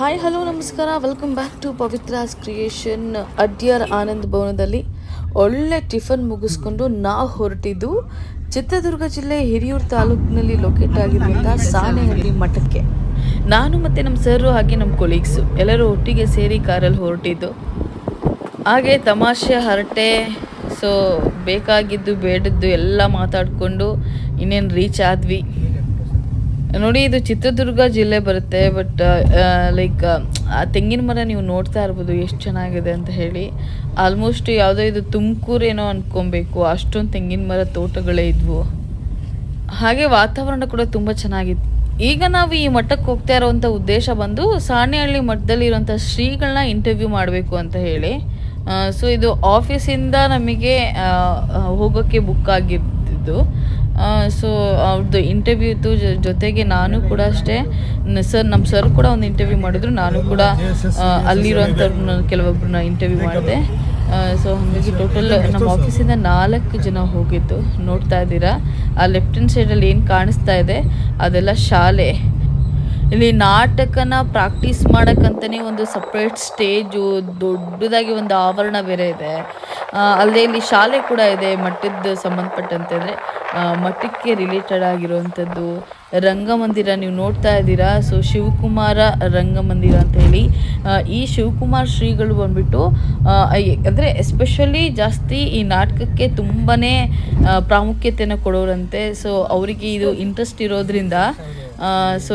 Hi hello ನಮಸ್ಕಾರ. Welcome back to Pavithra's creation Adyar Anand ಭವನದಲ್ಲಿ ಒಳ್ಳೆ ಟಿಫನ್ ಮುಗಿಸ್ಕೊಂಡು ನಾವು ಹೊರಟಿದ್ದು ಚಿತ್ರದುರ್ಗ ಜಿಲ್ಲೆ ಹಿರಿಯೂರು ತಾಲೂಕಿನಲ್ಲಿ ಲೊಕೇಟ್ ಆಗಿರುವಂತಹ ಸಾನೆಹಳ್ಳಿ ಮಠಕ್ಕೆ. ನಾನು ಮತ್ತು ನಮ್ಮ ಸರ್ರು ಹಾಗೆ ನಮ್ಮ ಕೊಲೀಗ್ಸು ಎಲ್ಲರೂ ಒಟ್ಟಿಗೆ ಸೇರಿ ಕಾರಲ್ಲಿ ಹೊರಟಿದ್ದು. ಹಾಗೆ ತಮಾಷೆ, ಹರಟೆ ಸೊ ಬೇಕಾಗಿದ್ದು, ಬೇಡದ್ದು ಎಲ್ಲ ಮಾತಾಡಿಕೊಂಡು ಇನ್ನೇನು ರೀಚ್ ಆದ್ವಿ. ನೋಡಿ, ಇದು ಚಿತ್ರದುರ್ಗ ಜಿಲ್ಲೆ ಬರುತ್ತೆ ಬಟ್ ಲೈಕ್ ಆ ತೆಂಗಿನ ಮರ ನೀವು ನೋಡ್ತಾ ಇರ್ಬೋದು, ಎಷ್ಟು ಚೆನ್ನಾಗಿದೆ ಅಂತ ಹೇಳಿ. ಆಲ್ಮೋಸ್ಟ್ ಯಾವುದೋ ಇದು ತುಮಕೂರೇನೋ ಅಂದ್ಕೊಬೇಕು ಅಷ್ಟೊಂದು ತೆಂಗಿನ ಮರ ತೋಟಗಳೇ ಇದ್ವು. ಹಾಗೆ ವಾತಾವರಣ ಕೂಡ ತುಂಬ ಚೆನ್ನಾಗಿತ್ತು. ಈಗ ನಾವು ಈ ಮಠಕ್ಕೆ ಹೋಗ್ತಾ ಇರೋವಂಥ ಉದ್ದೇಶ ಬಂದು, ಸಾಣೆಹಳ್ಳಿ ಮಠದಲ್ಲಿ ಇರುವಂಥ ಶ್ರೀಗಳನ್ನ ಇಂಟರ್ವ್ಯೂ ಮಾಡಬೇಕು ಅಂತ ಹೇಳಿ. ಸೊ ಇದು ಆಫೀಸಿಂದ ನಮಗೆ ಹೋಗೋಕ್ಕೆ ಬುಕ್ ಆಗಿದ್ದು. ಸೊ ಅವ್ರದ್ದು ಇಂಟರ್ವ್ಯೂ ಇತ್ತು ಜೊತೆಗೆ ನಾನು ಕೂಡ ಅಷ್ಟೇ. ಸರ್ ನಮ್ಮ ಸರ್ ಕೂಡ ಒಂದು ಇಂಟರ್ವ್ಯೂ ಮಾಡಿದ್ರು. ನಾನು ಕೂಡ ಅಲ್ಲಿರೋಂಥವ್ರನ್ನ ಕೆಲವೊಬ್ಬರನ್ನ ಇಂಟರ್ವ್ಯೂ ಮಾಡಿದೆ. ಸೊ ಹಾಗಾಗಿ ಟೋಟಲ್ ನಮ್ಮ ಆಫೀಸಿಂದ ನಾಲ್ಕು ಜನ ಹೋಗಿದ್ದು. ನೋಡ್ತಾ ಇದ್ದೀರಾ? ಆ ಲೆಫ್ಟ್ ಹ್ಯಾಂಡ್ ಸೈಡಲ್ಲಿ ಏನು ಕಾಣಿಸ್ತಾ ಇದೆ? ಅದೆಲ್ಲ ಶಾಲೆ. ಇಲ್ಲಿ ನಾಟಕನ ಪ್ರಾಕ್ಟೀಸ್ ಮಾಡೋಕ್ಕಂತಲೇ ಒಂದು ಸಪ್ರೇಟ್ ಸ್ಟೇಜು ದೊಡ್ಡದಾಗಿ ಒಂದು ಆವರಣ ಬೇರೆ ಇದೆ. ಅಲ್ಲದೆ ಇಲ್ಲಿ ಶಾಲೆ ಕೂಡ ಇದೆ ಮಠದ ಸಂಬಂಧಪಟ್ಟಂತೆ ಅಂದರೆ ಮಠಕ್ಕೆ ರಿಲೇಟೆಡ್ ಆಗಿರುವಂಥದ್ದು ರಂಗಮಂದಿರ ನೀವು ನೋಡ್ತಾ ಇದ್ದೀರಾ? ಸೊ ಶಿವಕುಮಾರ ರಂಗಮಂದಿರ ಅಂತ ಹೇಳಿ. ಈ ಶಿವಕುಮಾರ್ ಶ್ರೀಗಳು ಬಂದ್ಬಿಟ್ಟು ಅಂದರೆ ಎಸ್ಪೆಷಲಿ ಜಾಸ್ತಿ ಈ ನಾಟಕಕ್ಕೆ ತುಂಬಾ ಪ್ರಾಮುಖ್ಯತೆಯನ್ನು ಕೊಡೋರಂತೆ. ಸೊ ಅವರಿಗೆ ಇದು ಇಂಟ್ರೆಸ್ಟ್ ಇರೋದ್ರಿಂದ ಸೊ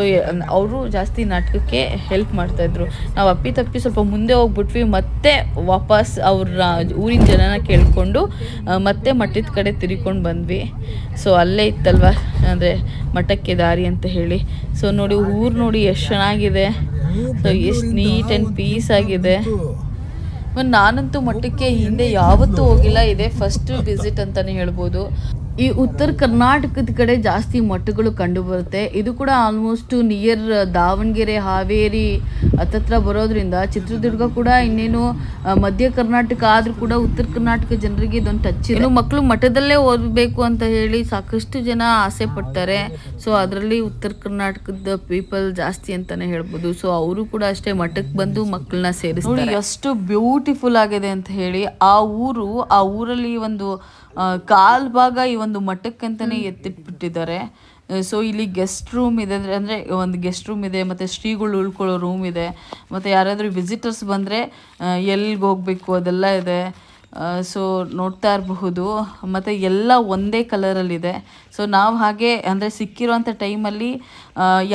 ಅವರು ಜಾಸ್ತಿ ನಾಟಕಕ್ಕೆ ಹೆಲ್ಪ್ ಮಾಡ್ತಾಯಿದ್ರು ನಾವು ಅಪ್ಪಿ ತಪ್ಪಿ ಸ್ವಲ್ಪ ಮುಂದೆ ಹೋಗ್ಬಿಟ್ವಿ, ಮತ್ತೆ ವಾಪಸ್ ಅವ್ರ ಊರಿನ ಜನನ ಕೇಳಿಕೊಂಡು ಮತ್ತೆ ಮಠದ ಕಡೆ ತಿರ್ಕೊಂಡು ಬಂದ್ವಿ. ಸೊ ಅಲ್ಲೇ ಇತ್ತಲ್ವ? ಅಂದರೆ ಮಠಕ್ಕೆ ದಾರಿ ಅಂತ ಹೇಳಿ. ಸೊ ನೋಡಿ, ಊರು ನೋಡಿ ಎಷ್ಟು ಚೆನ್ನಾಗಿದೆ. ಸೊ ಎಷ್ಟು ನೀಟ್ ಆ್ಯಂಡ್ ಪೀಸ್ ಆಗಿದೆ. ನಾನಂತೂ ಮಠಕ್ಕೆ ಹಿಂದೆ ಯಾವತ್ತೂ ಹೋಗಿಲ್ಲ. ಇದೇ ಫಸ್ಟ್ ವಿಸಿಟ್ ಅಂತಲೇ ಹೇಳ್ಬೋದು. ಈ ಉತ್ತರ ಕರ್ನಾಟಕದ ಕಡೆ ಜಾಸ್ತಿ ಮಠಗಳು ಕಂಡು ಬರುತ್ತೆ ಇದು ಕೂಡ ಆಲ್ಮೋಸ್ಟ್ ನಿಯರ್ ದಾವಣಗೆರೆ, ಹಾವೇರಿ ಹತ್ತತ್ರ ಬರೋದ್ರಿಂದ ಚಿತ್ರದುರ್ಗ ಕೂಡ ಇನ್ನೇನು ಮಧ್ಯ ಕರ್ನಾಟಕ ಆದರೂ ಕೂಡ ಉತ್ತರ ಕರ್ನಾಟಕ ಜನರಿಗೆ ಇದೊಂದು ಟಚ್ ಇನ್ನು ಮಕ್ಕಳು ಮಠದಲ್ಲೇ ಓದಬೇಕು ಅಂತ ಹೇಳಿ ಸಾಕಷ್ಟು ಜನ ಆಸೆ ಪಡ್ತಾರೆ. ಸೊ ಅದರಲ್ಲಿ ಉತ್ತರ ಕರ್ನಾಟಕದ ಪೀಪಲ್ ಜಾಸ್ತಿ ಅಂತಾನೆ ಹೇಳ್ಬೋದು. ಸೊ ಅವರು ಕೂಡ ಅಷ್ಟೇ ಮಠಕ್ಕೆ ಬಂದು ಮಕ್ಕಳನ್ನ ಸೇರಿಸ್ತಾರೆ. ಎಷ್ಟು ಬ್ಯೂಟಿಫುಲ್ ಆಗಿದೆ ಅಂತ ಹೇಳಿ ಆ ಊರು, ಆ ಊರಲ್ಲಿ ಒಂದು ಕಾಲ್ ಭಾಗ ಈ ಒಂದು ಮಠಕ್ಕಂತಾನೆ ಎತ್ತಿಟ್ಬಿಟ್ಟಿದ್ದಾರೆ. ಸೊ ಇಲ್ಲಿ ಗೆಸ್ಟ್ ರೂಮ್ ಇದೆ ಅಂದರೆ ಅಂದರೆ ಒಂದು ಗೆಸ್ಟ್ ರೂಮ್ ಇದೆ, ಮತ್ತು ಶ್ರೀಗಳು ಉಳ್ಕೊಳ್ಳೋ ರೂಮ್ ಇದೆ, ಮತ್ತು ಯಾರಾದರೂ ವಿಸಿಟರ್ಸ್ ಬಂದರೆ ಎಲ್ಲಿಗೆ ಹೋಗಬೇಕು ಅದೆಲ್ಲ ಇದೆ. ಸೊ ನೋಡ್ತಾ ಇರಬಹುದು. ಮತ್ತು ಎಲ್ಲ ಒಂದೇ ಕಲರಲ್ಲಿದೆ ಸೊ ನಾವು ಹಾಗೆ ಅಂದರೆ ಸಿಕ್ಕಿರೋಂಥ ಟೈಮಲ್ಲಿ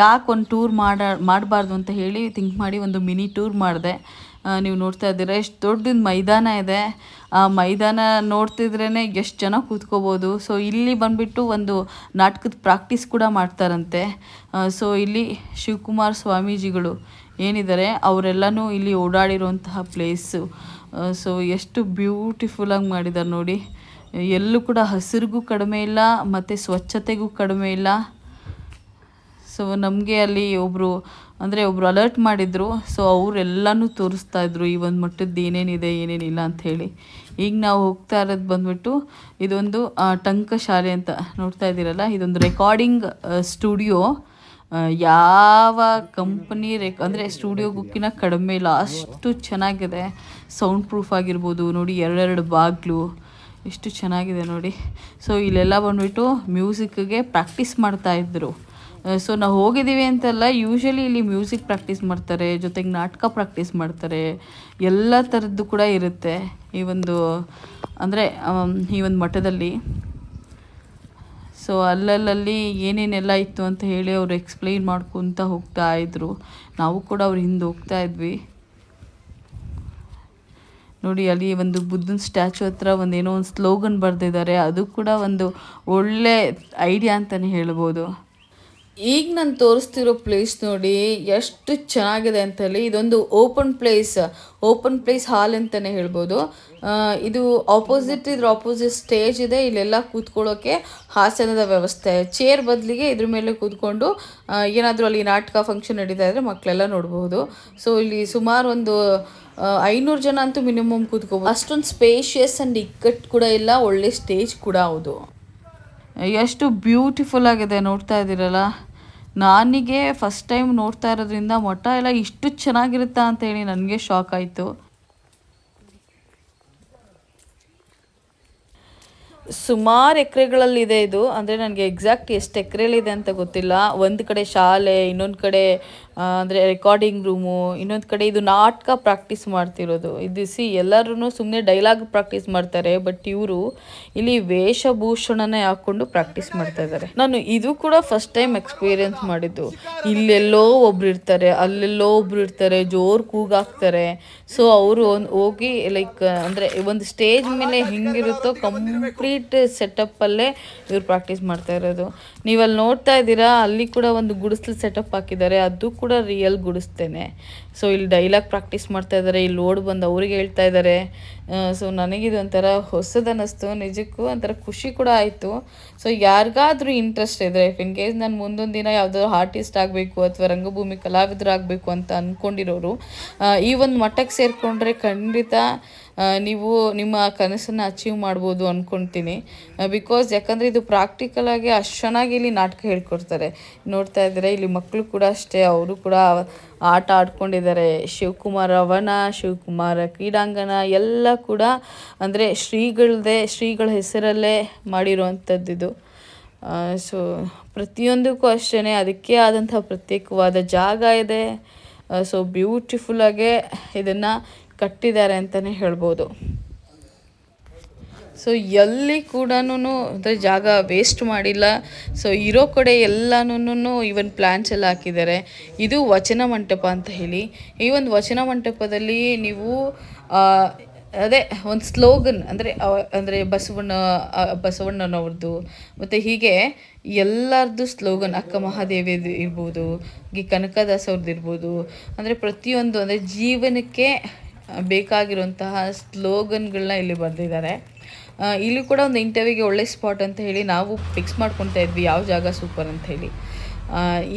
ಯಾಕೆ ಒಂದು ಟೂರ್ ಮಾಡ, ಮಾಡಬಾರ್ದು ಅಂತ ಹೇಳಿ ಥಿಂಕ್ ಮಾಡಿ ಒಂದು ಮಿನಿ ಟೂರ್ ಮಾಡಿದೆ. ನೀವು ನೋಡ್ತಾ ಇದ್ದೀರಾ, ಎಷ್ಟು ದೊಡ್ಡದು ಮೈದಾನ ಇದೆ. ಆ ಮೈದಾನ ನೋಡ್ತಿದ್ರೇ ಎಷ್ಟು ಜನ ಕೂತ್ಕೋಬೋದು. ಸೊ ಇಲ್ಲಿ ಬಂದುಬಿಟ್ಟು ಒಂದು ನಾಟಕದ ಪ್ರಾಕ್ಟೀಸ್ ಕೂಡ ಮಾಡ್ತಾರಂತೆ. ಸೊ ಇಲ್ಲಿ ಶಿವಕುಮಾರ್ ಸ್ವಾಮೀಜಿಗಳು ಏನಿದ್ದಾರೆ ಅವರೆಲ್ಲನೂ ಇಲ್ಲಿ ಓಡಾಡಿರುವಂತಹ ಪ್ಲೇಸು ಸೊ ಎಷ್ಟು ಬ್ಯೂಟಿಫುಲ್ಲಾಗಿ ಮಾಡಿದ್ದಾರೆ ನೋಡಿ. ಎಲ್ಲೂ ಕೂಡ ಹಸಿರಿಗೂ ಕಡಿಮೆ ಇಲ್ಲ, ಮತ್ತು ಸ್ವಚ್ಛತೆಗೂ ಕಡಿಮೆ ಇಲ್ಲ. ಸೊ ನಮಗೆ ಅಲ್ಲಿ ಒಬ್ಬರು ಅಂದರೆ ಒಬ್ಬರು ಅಲರ್ಟ್ ಮಾಡಿದರು ಸೊ ಅವರೆಲ್ಲನೂ ತೋರಿಸ್ತಾ ಇದ್ರು, ಈ ಒಂದು ಮಟ್ಟದ್ದು ಏನೇನಿದೆ, ಏನೇನಿಲ್ಲ ಹೇಳಿ. ಈಗ ನಾವು ಹೋಗ್ತಾ ಇರೋದು ಬಂದ್ಬಿಟ್ಟು ಇದೊಂದು ಟಂಕ ಶಾಲೆ ಅಂತ ನೋಡ್ತಾ ಇದ್ದೀರಲ್ಲ, ಇದೊಂದು ರೆಕಾರ್ಡಿಂಗ್ ಸ್ಟುಡಿಯೋ ಯಾವ ಕಂಪ್ನಿ ರೆಕ್ ಅಂದರೆ ಸ್ಟುಡಿಯೋಗುಕ್ಕಿನ ಕಡಿಮೆ ಇಲ್ಲ, ಅಷ್ಟು ಚೆನ್ನಾಗಿದೆ. ಸೌಂಡ್ ಪ್ರೂಫ್ ಆಗಿರ್ಬೋದು, ನೋಡಿ ಎರಡೆರಡು ಬಾಗಿಲು, ಎಷ್ಟು ಚೆನ್ನಾಗಿದೆ ನೋಡಿ. ಸೊ ಇಲ್ಲೆಲ್ಲ ಬಂದುಬಿಟ್ಟು ಮ್ಯೂಸಿಕ್ಗೆ ಪ್ರಾಕ್ಟೀಸ್ ಮಾಡ್ತಾ ಇದ್ರು. ಸೊ ನಾವು ಹೋಗಿದ್ದೀವಿ ಅಂತಲ್ಲ ಯೂಶ್ವಲಿ ಇಲ್ಲಿ ಮ್ಯೂಸಿಕ್ ಪ್ರಾಕ್ಟೀಸ್ ಮಾಡ್ತಾರೆ, ಜೊತೆಗೆ ನಾಟಕ ಪ್ರಾಕ್ಟೀಸ್ ಮಾಡ್ತಾರೆ. ಎಲ್ಲ ಥರದ್ದು ಕೂಡ ಇರುತ್ತೆ. ಈ ಒಂದು, ಅಂದರೆ ಈ ಒಂದು ಮಠದಲ್ಲಿ. ಸೊ ಅಲ್ಲಲ್ಲಲ್ಲಿ ಏನೇನೆಲ್ಲ ಇತ್ತು ಅಂತ ಹೇಳಿ ಅವರು ಎಕ್ಸ್ಪ್ಲೈನ್ ಮಾಡ್ಕೊತ ಹೋಗ್ತಾ ಇದ್ರು. ನಾವು ಕೂಡ ಅವ್ರ ಹಿಂದೆ ಹೋಗ್ತಾ ಇದ್ವಿ. ನೋಡಿ, ಅಲ್ಲಿ ಒಂದು ಬುದ್ಧನ ಸ್ಟ್ಯಾಚು ಹತ್ರ ಒಂದು ಏನೋ ಒಂದು ಸ್ಲೋಗನ್ ಬರೆದಿದ್ದಾರೆ. ಅದು ಕೂಡ ಒಂದು ಒಳ್ಳೆ ಐಡಿಯಾ ಅಂತಲೇ ಹೇಳ್ಬೋದು. ಈಗ ನಾನು ತೋರಿಸ್ತಿರೋ ಪ್ಲೇಸ್ ನೋಡಿ ಎಷ್ಟು ಚೆನ್ನಾಗಿದೆ ಅಂತ ಹೇಳಿ ಇದೊಂದು open place open place hall ಅಂತಲೇ ಹೇಳ್ಬೋದು. ಇದು ಆಪೋಸಿಟ್ ಇದ್ರ ಆಪೋಸಿಟ್ ಸ್ಟೇಜ್ ಇದೆ. ಇಲ್ಲೆಲ್ಲ ಕೂತ್ಕೊಳ್ಳೋಕೆ ಹಾಸನದ ವ್ಯವಸ್ಥೆ. ಚೇರ್ ಬದಲಿಗೆ ಇದ್ರ ಮೇಲೆ ಕೂತ್ಕೊಂಡು ಏನಾದರೂ ಅಲ್ಲಿ ನಾಟಕ ಫಂಕ್ಷನ್ ನಡೀತಾ ಇದ್ರೆ ಮಕ್ಕಳೆಲ್ಲ ನೋಡಬಹುದು ಸೊ ಇಲ್ಲಿ ಸುಮಾರು ಒಂದು ಐನೂರು ಜನ ಅಂತೂ ಮಿನಿಮಮ್ ಕೂತ್ಕೋಬೋದು. ಅಷ್ಟೊಂದು ಸ್ಪೇಷಿಯಸ್ ಆ್ಯಂಡ್ ಇಕ್ಕಟ್ಟು ಕೂಡ ಇಲ್ಲ, ಒಳ್ಳೆ ಸ್ಟೇಜ್ ಕೂಡ ಹೌದು. ಎಷ್ಟು ಬ್ಯೂಟಿಫುಲ್ ಆಗಿದೆ ನೋಡ್ತಾ ಇದ್ದೀರಲ್ಲ. ನನಗೆ ಫಸ್ಟ್ ಟೈಮ್ ನೋಡ್ತಾ ಇರೋದ್ರಿಂದ ಮಠ ಎಲ್ಲ ಇಷ್ಟು ಚೆನ್ನಾಗಿರುತ್ತಾ ಅಂತ ಹೇಳಿ ನನಗೆ ಶಾಕ್ ಆಯಿತು. ಸುಮಾರು ಎಕರೆಗಳಲ್ಲಿದೆ ಇದು. ಅಂದರೆ ನನಗೆ ಎಕ್ಸಾಕ್ಟ್ ಎಷ್ಟು ಎಕರೆಲಿದೆ ಅಂತ ಗೊತ್ತಿಲ್ಲ. ಒಂದು ಕಡೆ ಶಾಲೆ, ಇನ್ನೊಂದು ಕಡೆ ಅಂದರೆ ರೆಕಾರ್ಡಿಂಗ್ ರೂಮು ಇನ್ನೊಂದು ಕಡೆ ಇದು ನಾಟಕ ಪ್ರಾಕ್ಟೀಸ್ ಮಾಡ್ತಿರೋದು. ಇದು ಸಿ ಎಲ್ಲರೂ ಸುಮ್ಮನೆ ಡೈಲಾಗ್ ಪ್ರಾಕ್ಟೀಸ್ ಮಾಡ್ತಾರೆ ಬಟ್ ಇವರು ಇಲ್ಲಿ ವೇಷಭೂಷಣನೇ ಹಾಕ್ಕೊಂಡು ಪ್ರಾಕ್ಟೀಸ್ ಮಾಡ್ತಾ ಇದ್ದಾರೆ ನಾನು ಇದು ಕೂಡ ಫಸ್ಟ್ ಟೈಮ್ ಎಕ್ಸ್ಪೀರಿಯನ್ಸ್ ಮಾಡಿದ್ದು. ಇಲ್ಲೆಲ್ಲೋ ಒಬ್ರು ಇರ್ತಾರೆ, ಅಲ್ಲೆಲ್ಲೋ ಒಬ್ರು ಇರ್ತಾರೆ, ಜೋರು ಕೂಗಾಕ್ತಾರೆ ಸೊ ಅವರು ಒಂದು ಹೋಗಿ ಲೈಕ್ ಅಂದರೆ ಒಂದು ಸ್ಟೇಜ್ ಮೇಲೆ ಹೆಂಗಿರುತ್ತೋ ಕಂಪ್ಲೀಟ್ ಸೆಟಪ್ಪಲ್ಲೇ ಇವ್ರು ಪ್ರಾಕ್ಟೀಸ್ ಮಾಡ್ತಾ ಇರೋದು. ನೀವು ಅಲ್ಲಿ ನೋಡ್ತಾ ಇದ್ದೀರಾ, ಅಲ್ಲಿ ಕೂಡ ಒಂದು ಗುಡಿಸ್ಲು ಸೆಟಪ್ ಹಾಕಿದ್ದಾರೆ, ಅದು ಕೂಡ ರಿಯಲ್ ಗುಡಿಸ್ತೇನೆ. ಸೊ ಇಲ್ಲಿ ಡೈಲಾಗ್ ಪ್ರಾಕ್ಟೀಸ್ ಮಾಡ್ತಾ ಇದ್ದಾರೆ ಇಲ್ಲಿ ಓಡ್ ಬಂದು ಅವ್ರಿಗೆ ಹೇಳ್ತಾ ಇದ್ದಾರೆ ಸೊ ನನಗಿದು ಒಂಥರ ಹೊಸದನ್ನಿಸ್ತು ನಿಜಕ್ಕೂ ಒಂಥರ ಖುಷಿ ಕೂಡ ಆಯಿತು. ಸೊ ಯಾರಿಗಾದ್ರೂ ಇಂಟ್ರೆಸ್ಟ್ ಇದ್ದರೆ ಇನ್ ಕೇಸ್ ನಾನು ಮುಂದೊಂದು ದಿನ ಯಾವುದಾದ್ರು ಆರ್ಟಿಸ್ಟ್ ಆಗಬೇಕು ಅಥವಾ ರಂಗಭೂಮಿ ಕಲಾವಿದರಾಗಬೇಕು ಅಂತ ಅಂದ್ಕೊಂಡಿರೋರು ಈ ಒಂದು ಮಟ್ಟಕ್ಕೆ ಸೇರಿಕೊಂಡ್ರೆ ಖಂಡಿತ ನೀವು ನಿಮ್ಮ ಕನಸನ್ನು ಅಚೀವ್ ಮಾಡ್ಬೋದು ಅಂದ್ಕೊಳ್ತೀನಿ ಬಿಕಾಸ್ ಯಾಕಂದರೆ ಇದು ಪ್ರಾಕ್ಟಿಕಲ್ ಆಗಿ ಅಷ್ಟು ಚೆನ್ನಾಗಿ ಇಲ್ಲಿ ನಾಟಕ ಹೇಳ್ಕೊಡ್ತಾರೆ. ನೋಡ್ತಾ ಇದ್ದಾರೆ ಇಲ್ಲಿ ಮಕ್ಕಳು ಕೂಡ ಅಷ್ಟೇ, ಅವರು ಕೂಡ ಆಟ ಆಡ್ಕೊಂಡಿದ್ದಾರೆ. ಶಿವಕುಮಾರ ಅವನ ಶಿವಕುಮಾರ ಕ್ರೀಡಾಂಗಣ ಎಲ್ಲ ಕೂಡ ಅಂದರೆ ಶ್ರೀಗಳದೇ, ಶ್ರೀಗಳ ಹೆಸರಲ್ಲೇ ಮಾಡಿರುವಂಥದ್ದು ಇದು ಸೊ ಪ್ರತಿಯೊಂದಕ್ಕೂ ಅಷ್ಟೇ ಅದಕ್ಕೆ ಆದಂಥ ಪ್ರತ್ಯೇಕವಾದ ಜಾಗ ಇದೆ. ಸೊ ಬ್ಯೂಟಿಫುಲ್ಲಾಗೆ ಇದನ್ನು ಕಟ್ಟಿದ್ದಾರೆ ಅಂತಲೇ ಹೇಳ್ಬೋದು. ಸೊ ಎಲ್ಲಿ ಕೂಡ ಅಂದರೆ ಜಾಗ ವೇಸ್ಟ್ ಮಾಡಿಲ್ಲ. ಸೊ ಇರೋ ಕಡೆ ಎಲ್ಲನೂ ಇವನ್ ಪ್ಲ್ಯಾನ್ಸ್ ಎಲ್ಲ ಹಾಕಿದ್ದಾರೆ. ಇದು ವಚನ ಮಂಟಪ ಅಂತ ಹೇಳಿ. ಈ ಒಂದು ವಚನ ಮಂಟಪದಲ್ಲಿ ನೀವು ಅದೇ ಒಂದು ಸ್ಲೋಗನ್ ಅಂದರೆ ಅಂದರೆ ಬಸವಣ್ಣ ಬಸವಣ್ಣನವ್ರದ್ದು. ಮತ್ತು ಹೀಗೆ ಎಲ್ಲರದ್ದು ಸ್ಲೋಗನ್ ಅಕ್ಕ ಮಹಾದೇವಿದು ಇರ್ಬೋದು ಈ ಕನಕದಾಸ್ ಅವ್ರದ್ದು ಇರ್ಬೋದು. ಅಂದರೆ ಪ್ರತಿಯೊಂದು, ಅಂದರೆ ಜೀವನಕ್ಕೆ ಬೇಕಾಗಿರುವಂತಹ ಸ್ಲೋಗನ್ಗಳನ್ನ ಇಲ್ಲಿ ಬರೆದಿದ್ದಾರೆ. ಇಲ್ಲಿ ಕೂಡ ಒಂದು ಇಂಟರ್ವ್ಯೂಗೆ ಒಳ್ಳೆ ಸ್ಪಾಟ್ ಅಂತ ಹೇಳಿ ನಾವು ಫಿಕ್ಸ್ ಮಾಡ್ಕೊತಾ ಇದ್ವಿ, ಯಾವ ಜಾಗ ಸೂಪರ್ ಅಂತ ಹೇಳಿ.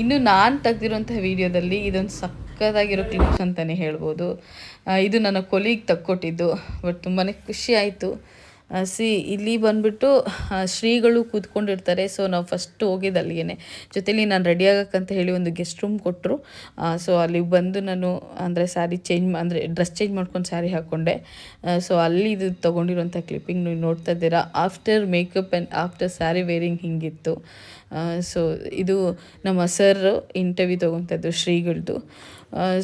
ಇನ್ನು ನಾನು ತೆಗ್ದಿರೋಂಥ ವಿಡಿಯೋದಲ್ಲಿ ಇದೊಂದು ಸಕ್ಕತ್ತಾಗಿರೋ ಕ್ಲಿಪ್ಸ್ ಅಂತಲೇ ಹೇಳ್ಬೋದು. ಇದು ನನ್ನ ಕೊಲಿಗೆ ತಕ್ಕೊಟ್ಟಿದ್ದು ಬಟ್ ತುಂಬಾ ಖುಷಿ ಆಯಿತು. ಸಿ, ಇಲ್ಲಿ ಬಂದ್ಬಿಟ್ಟು ಶ್ರೀಗಳು ಕೂತ್ಕೊಂಡಿರ್ತಾರೆ. ಸೊ, ನಾವು ಫಸ್ಟ್ ಹೋಗಿದ್ದು ಅಲ್ಲಿಗೆ ಜೊತೆಲಿ ನಾನು ರೆಡಿ ಆಗಕ್ಕಂತ ಹೇಳಿ ಒಂದು ಗೆಸ್ಟ್ ರೂಮ್ ಕೊಟ್ಟರು ಸೊ ಅಲ್ಲಿಗೆ ಬಂದು ನಾನು, ಅಂದರೆ ಸ್ಯಾರಿ ಚೇಂಜ್ ಅಂದರೆ ಡ್ರೆಸ್ ಚೇಂಜ್ ಮಾಡ್ಕೊಂಡು ಸ್ಯಾರಿ ಹಾಕ್ಕೊಂಡೆ ಸೊ ಅಲ್ಲಿ ಇದು ತೊಗೊಂಡಿರೋಂಥ ಕ್ಲಿಪ್ಪಿಂಗ್ ನೀವು ನೋಡ್ತಾ ಇದ್ದೀರಾ. After makeup and after sari wearing ಹಿಂಗಿತ್ತು. So ಇದು ನಮ್ಮ ಸರ್ ಇಂಟರ್ವ್ಯೂ ತೊಗೊತಿದ್ದು ಶ್ರೀಗಳದ್ದು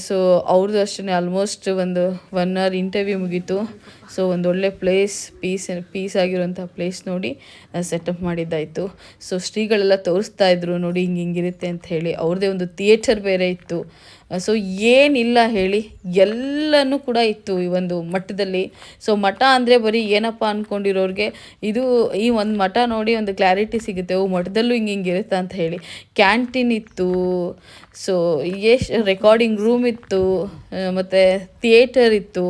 ಸೊ ಅವ್ರದ್ದು ಅಷ್ಟೇ ಆಲ್ಮೋಸ್ಟ್ ಒಂದು ಒನ್ ಅವರ್ ಇಂಟರ್ವ್ಯೂ ಮುಗೀತು. ಸೊ ಒಂದು ಒಳ್ಳೆ ಪ್ಲೇಸ್ ಪೀಸ್ ಪೀಸ್ ಆಗಿರುವಂಥ ಪ್ಲೇಸ್ ನೋಡಿ ಸೆಟಪ್ ಮಾಡಿದ್ದಾಯಿತು. ಸೊ ಶ್ರೀಗಳೆಲ್ಲ ತೋರಿಸ್ತಾ ಇದ್ರು ನೋಡಿ, ಹಿಂಗೆ ಹಿಂಗಿರುತ್ತೆ ಅಂತ ಹೇಳಿ. ಅವ್ರದ್ದೇ ಒಂದು ಥಿಯೇಟರ್ ಬೇರೆ ಇತ್ತು. ಸೊ ಏನಿಲ್ಲ ಹೇಳಿ ಎಲ್ಲನೂ ಕೂಡ ಇತ್ತು ಈ ಒಂದು ಮಠದಲ್ಲಿ. ಸೊ ಮಠ ಅಂದರೆ ಬರೀ ಏನಪ್ಪ ಅಂದ್ಕೊಂಡಿರೋರಿಗೆ ಇದು ಈ ಒಂದು ಮಠ ನೋಡಿ ಒಂದು ಕ್ಲಾರಿಟಿ ಸಿಗುತ್ತೆ. ಓ, ಮಠದಲ್ಲೂ ಹಿಂಗೆ ಹಿಂಗೆ ಇರುತ್ತೆ ಅಂತ ಹೇಳಿ. ಕ್ಯಾಂಟೀನ್ ಇತ್ತು. ಸೊ ಎಷ್ಟು ರೆಕಾರ್ಡಿಂಗ್ ರೂಮ್ ಇತ್ತು. ಮತ್ತು ಥಿಯೇಟರ್ ಇತ್ತು.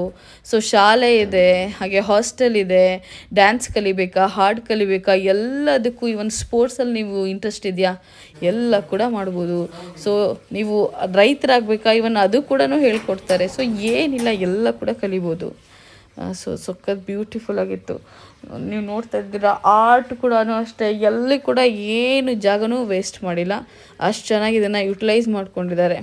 ಸೊ ಶಾಲೆ ಇದೆ, ಹಾಗೆ ಹಾಸ್ಟೆಲ್ ಇದೆ. ಡ್ಯಾನ್ಸ್ ಕಲಿಬೇಕಾ ಹಾಡು ಕಲಿಬೇಕಾ, ಎಲ್ಲದಕ್ಕೂ ಈ ಒಂದು ಸ್ಪೋರ್ಟ್ಸಲ್ಲಿ ನೀವು ಇಂಟ್ರೆಸ್ಟ್ ಇದೆಯಾ? ಎಲ್ಲ ಕೂಡ ಮಾಡ್ಬೋದು. ಸೊ ನೀವು ರೈತರಾಗಬೇಕಾ? ಇವನ್ ಅದು ಕೂಡ ಹೇಳ್ಕೊಡ್ತಾರೆ. ಸೊ ಏನಿಲ್ಲ, ಎಲ್ಲ ಕೂಡ ಕಲಿಬೋದು. ಸೊ ಸಖತ್ ಬ್ಯೂಟಿಫುಲ್ ಆಗಿತ್ತು. ನೀವು ನೋಡ್ತಾ ಇದ್ದೀರಾ ಆರ್ಟ್ ಕೂಡ ಅಷ್ಟೇ. ಎಲ್ಲಿ ಕೂಡ ಏನು ಜಾಗನೂ ವೇಸ್ಟ್ ಮಾಡಿಲ್ಲ. ಅಷ್ಟು ಚೆನ್ನಾಗಿ ಇದನ್ನು ಯುಟಿಲೈಸ್ ಮಾಡ್ಕೊಂಡಿದ್ದಾರೆ.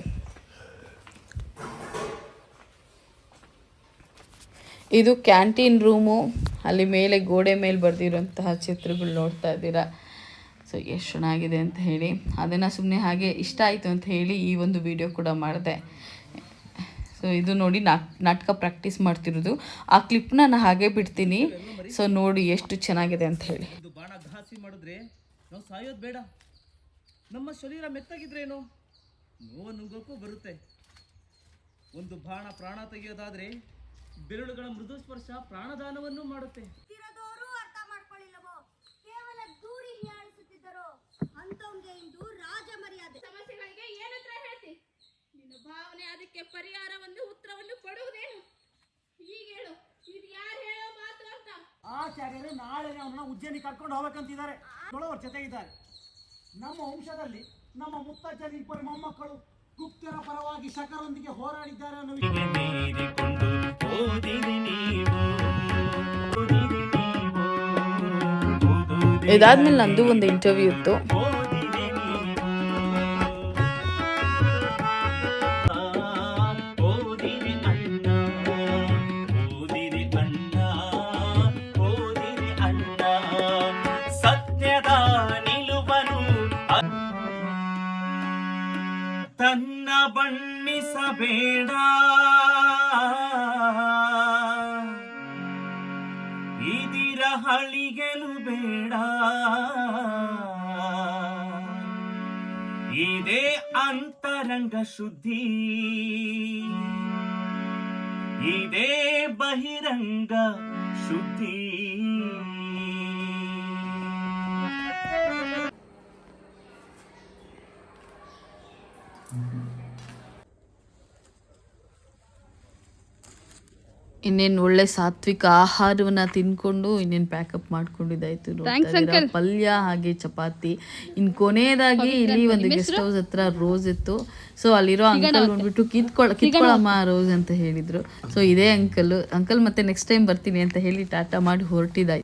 ಇದು ಕ್ಯಾಂಟೀನ್ ರೂಮು ಅಲ್ಲಿ ಮೇಲೆ ಗೋಡೆ ಮೇಲೆ ಬರೆದಿರುವಂತಹ ಚಿತ್ರಗಳು ನೋಡ್ತಾ ಇದ್ದೀರಾ. ಸೊ ಎಷ್ಟು ಚೆನ್ನಾಗಿದೆ ಅಂತ ಹೇಳಿ. ಅದನ್ನು ಸುಮ್ಮನೆ ಹಾಗೆ ಇಷ್ಟ ಆಯಿತು ಅಂತ ಹೇಳಿ ಈ ಒಂದು ವಿಡಿಯೋ ಕೂಡ ಮಾಡಿದೆ. ಸೊ, ಇದು ನೋಡಿ ನಾಟ್, ನಾಟಕ ಪ್ರಾಕ್ಟೀಸ್ ಮಾಡ್ತಿರೋದು. ಆ ಕ್ಲಿಪ್ನ ನಾನು ಹಾಗೆ ಬಿಡ್ತೀನಿ. ಸೊ, ನೋಡಿ ಎಷ್ಟು ಚೆನ್ನಾಗಿದೆ ಅಂತ ಹೇಳಿ. ಬಾಣ ಮಾಡಿದ್ರೆ ನಾವು ಸಾಯೋದು ಬೇಡ. ನಮ್ಮ ಶರೀರ ಮೆತ್ತಗಿದ್ರೇನು? ನೋವು ನುಗ್ಗೋಕ್ಕೂ ಬರುತ್ತೆ. ಒಂದು ಬಾಣ ಪ್ರಾಣ ತೆಗೆಯೋದಾದರೆ ಬೆರಳುಗಳ ಮೃದು ಸ್ಪರ್ಶ ಪ್ರಾಣದಾನವನ್ನು ಮಾಡುತ್ತೆ. ಇಂದು ರಾಜ ಮರ್ಯಾದೆ. ಸಮಸ್ಯೆಗಳಿಗೆ ಏನತ್ರ ಹೇಳ್ತಿ? ನಿನ್ನ ಭಾವನೆ ಅದಕ್ಕೆ ಪರಿಹಾರವನ್ನು ಉತ್ತರವನ್ನು ಕೊಡುವುದೇನು? ಈಗ ಹೇಳು. ಇದು ಯಾರು ಹೇಳೋ ಮಾತು ಅಂತ. ಆಚಾರ್ಯರು ನಾಳೆ ಅವನನ್ನ ಉಜ್ಜಯಿನಿ ಕರ್ಕೊಂಡು ಹೋಗ್ಬೇಕಂತಿದ್ದಾರೆ. ಜೊತೆ ಇದ್ದಾರೆ ನಮ್ಮ ವಂಶದಲ್ಲಿ ನಮ್ಮ ಮುತ್ತಜ್ಜನ ಇಬ್ಬರು ಮೊಮ್ಮಕ್ಕಳು ಗುಪ್ತರ ಪರವಾಗಿ ಶಕರೊಂದಿಗೆ ಹೋರಾಡಿದ್ದಾರೆ ಅನ್ನೋ ವಿಷಯ. ಇದಾದ್ಮೇಲೆ ನಂದು ಒಂದು ಇಂಟರ್ವ್ಯೂ ಇತ್ತು. ಎನ್ನಿಸಬೇಡ ಇದಿರ ಹಳಿಗೆಲು ಬೇಡ. ಇದೇ ಅಂತರಂಗ ಶುದ್ಧಿ. ಇದೇ ಬಹಿರಂಗ ಶುದ್ಧಿ. ಇನ್ನೇನು ಒಳ್ಳೆ ಸಾತ್ವಿಕ ಆಹಾರವನ್ನ ತಿನ್ಕೊಂಡು ಇನ್ನೇನು ಪ್ಯಾಕಪ್ ಮಾಡ್ಕೊಂಡಿದ್ದಾಯ್ತು ನೋಡ್ತಾ ಇದ್ದೀರಾ. ಪಲ್ಯ ಹಾಗೆ ಚಪಾತಿ. ಇನ್ ಕೊನೆಯದಾಗಿ ಇಲ್ಲಿ ಒಂದು ಗೆಸ್ಟ್ ಹೌಸ್ ಹತ್ರ ರೋಸ್ ಇತ್ತು. ಸೊ ಅಲ್ಲಿರೋ ಅಂಕಲ್ ಬಂದ್ಬಿಟ್ಟು ಕಿತ್ಕೊಳ ಕಿತ್ಕೊಳಮ್ಮ ರೋಸ್ ಅಂತ ಹೇಳಿದ್ರು. ಸೊ ಇದೇ ಅಂಕಲ್ ಅಂಕಲ್ ಮತ್ತೆ ನೆಕ್ಸ್ಟ್ ಟೈಮ್ ಬರ್ತೀನಿ ಅಂತ ಹೇಳಿ ಟಾಟಾ ಮಾಡಿ ಹೊರಟಿದ್ದಾಯ್ತು.